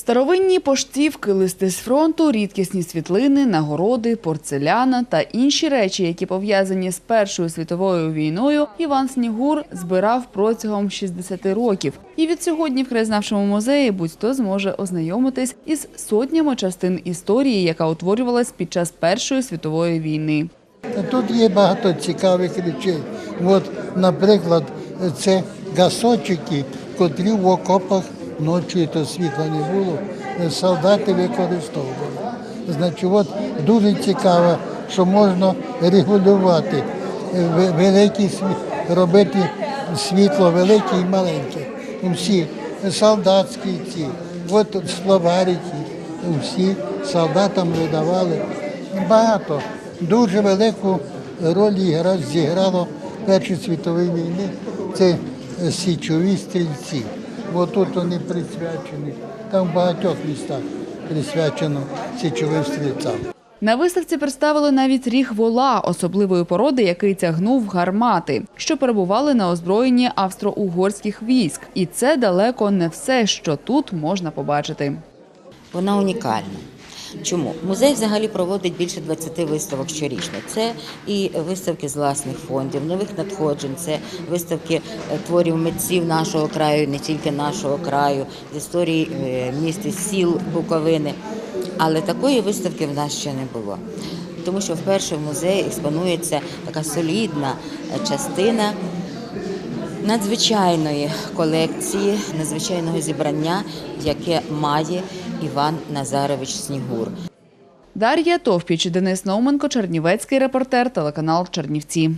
Старовинні поштівки, листи з фронту, рідкісні світлини, нагороди, порцеляна та інші речі, які пов'язані з Першою світовою війною, Іван Снігур збирав протягом 60 років. І від сьогодні в краєзнавчому музеї будь-хто зможе ознайомитись із сотнями частин історії, яка утворювалась під час Першої світової війни. Тут є багато цікавих речей. От, наприклад, це гасочки, котрі в окопах ночі то світла не було, солдати використовували. Значить, от дуже цікаво, що можна регулювати великі сві- робити світло велике і маленьке. Всі солдатські ці, от словарі ті, всі солдатам видавали багато. Дуже велику роль зіграло в Першій світовій війни. Це е, січові стрільці. Бо тут вони присвячені, там в багатьох містах присвячено січовим стрільцям. На виставці представили навіть ріг вола особливої породи, який тягнув гармати, що перебували на озброєнні австро-угорських військ. І це далеко не все, що тут можна побачити. Вона унікальна. Чому? Музей взагалі проводить більше 20 виставок щорічно. Це і виставки з власних фондів, нових надходжень, це виставки е, творів митців нашого краю, не тільки нашого краю, з історії е, міст і сіл Буковини. Але такої виставки в нас ще не було. Тому що вперше в музеї експонується така солідна е, частина надзвичайної колекції, надзвичайного зібрання, яке має Іван Назарович Снігур. Дар'я Товпіч, Денис Науменко, Чернівецький репортер, телеканал Чернівці.